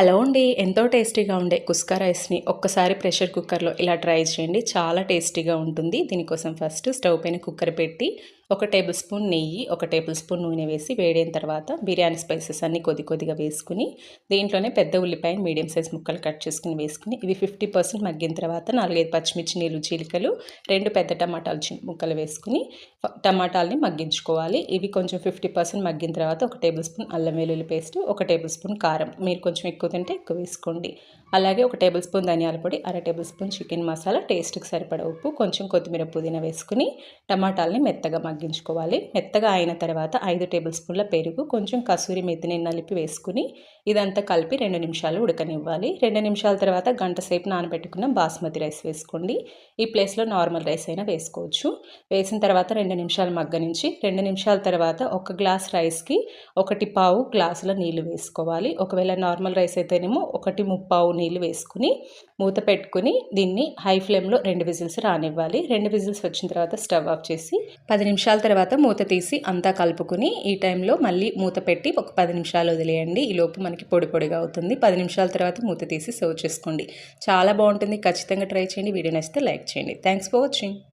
Hello అండి. ఎంతో టేస్టీగా ఉండే కుస్కా రైస్ని ఒక్కసారి ప్రెషర్ కుక్కర్లో ఇలా ట్రై చేయండి. చాలా టేస్టీగా ఉంటుంది. దీనికోసం ఫస్ట్ స్టవ్ పైన కుక్కర్ పెట్టి ఒక టేబుల్ స్పూన్ నెయ్యి ఒక టేబుల్ స్పూన్ నూనె వేసి వేడైన తర్వాత బిర్యానీ స్పైసెస్ అన్నీ కొద్ది కొద్దిగా వేసుకుని దీంట్లోనే పెద్ద ఉల్లిపాయ మీడియం సైజ్ ముక్కలు కట్ చేసుకుని వేసుకుని ఇవి ఫిఫ్టీ పర్సెంట్ మగ్గిన తర్వాత నాలుగైదు పచ్చిమిర్చి నీళ్ళు చీలికలు రెండు పెద్ద టమాటాలు చిన్న ముక్కలు వేసుకుని టమాటాలని మగ్గించుకోవాలి. ఇవి కొంచెం ఫిఫ్టీ పర్సెంట్ మగ్గిన తర్వాత ఒక టేబుల్ స్పూన్ అల్లం వెల్లుల్లి పేస్ట్ ఒక టేబుల్ స్పూన్ కారం. మీరు కొంచెం ఎక్కువ తింటే ఎక్కువ వేసుకోండి. అలాగే ఒక టేబుల్ స్పూన్ ధనియాల పొడి అర టేబుల్ స్పూన్ చికెన్ మసాలా టేస్ట్కి సరిపడ ఉప్పు కొంచెం కొత్తిమీర పుదీనా వేసుకుని టమాటాలని మెత్తగా మగ్గి మగ్గించుకోవాలి మెత్తగా అయిన తర్వాత ఐదు టేబుల్ స్పూన్ల పెరుగు కొంచెం కసూరి మెత్తిని నలిపి వేసుకుని ఇదంతా కలిపి రెండు నిమిషాలు ఉడకనివ్వాలి. రెండు నిమిషాల తర్వాత గంట సేపు నానబెట్టుకున్న బాస్మతి రైస్ వేసుకోండి. ఈ ప్లేస్లో నార్మల్ రైస్ అయినా వేసుకోవచ్చు. వేసిన తర్వాత రెండు నిమిషాలు మగ్గనించి రెండు నిమిషాల తర్వాత ఒక గ్లాస్ రైస్కి ఒకటి పావు గ్లాసుల నీళ్ళు వేసుకోవాలి. ఒకవేళ నార్మల్ రైస్ అయితేనేమో ఒకటి ముప్పావు నీళ్ళు వేసుకుని మూత పెట్టుకుని దీన్ని హై ఫ్లేమ్లో రెండు విజిల్స్ రానివ్వాలి. రెండు విజిల్స్ వచ్చిన తర్వాత స్టవ్ ఆఫ్ చేసి పది నిమిషాలు తర్వాత మూత తీసి అంతా కలుపుకుని ఈ టైంలో మళ్ళీ మూత పెట్టి ఒక పది నిమిషాలు వదిలేయండి. ఈ లోపు మనకి పొడి పొడిగా అవుతుంది. పది నిమిషాల తర్వాత మూత తీసి సర్వ్ చేసుకోండి. చాలా బాగుంటుంది. ఖచ్చితంగా ట్రై చేయండి. వీడియో నచ్చితే లైక్ చేయండి. Thanks for watching